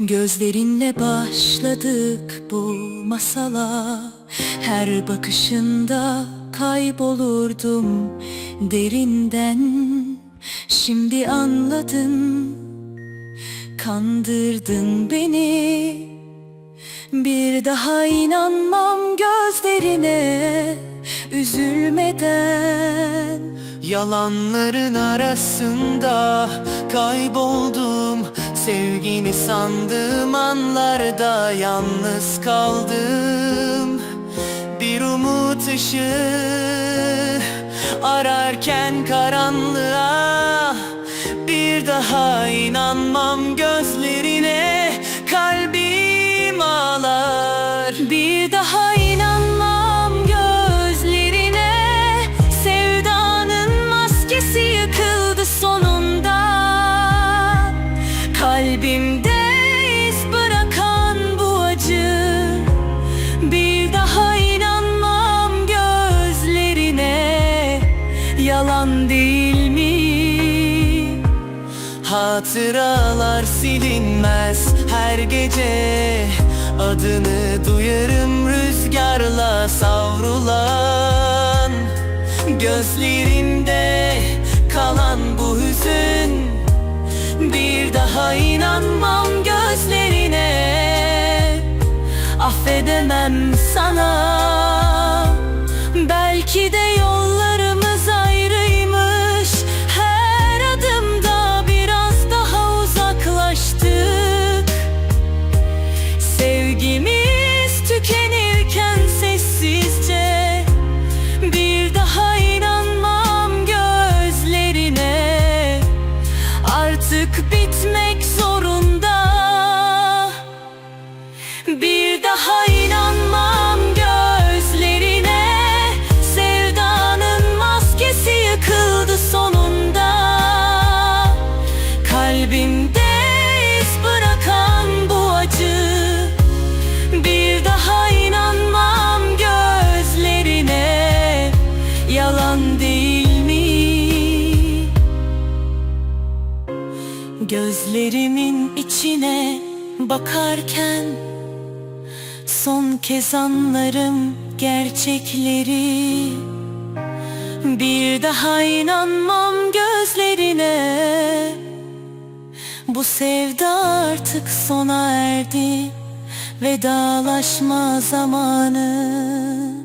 Gözlerinle başladık bu masala. Her bakışında kaybolurdum derinden. Şimdi anladım Kandırdın beni. Bir daha inanmam gözlerine Üzülmeden. Yalanların arasında kayboldum Sevgini sandığım anlarda yalnız kaldım. Bir umut ışığı ararken karanlığa Bir daha inanmam gözlerine Yalan değil mi? Hatıralar silinmez her gece. Adını duyarım rüzgarla savrulan. Gözlerinde kalan bu hüzün. Bir daha inanmam gözlerine. Affedemem sana Artık bitmek zorunda. Bir daha inanmam gözlerine. Sevdanın maskesi yıkıldı sonunda. Kalbimde Gözlerimin içine bakarken Son kez anlarım gerçekleri. Bir daha inanmam gözlerine. Bu sevda artık sona erdi. Vedalaşma zamanı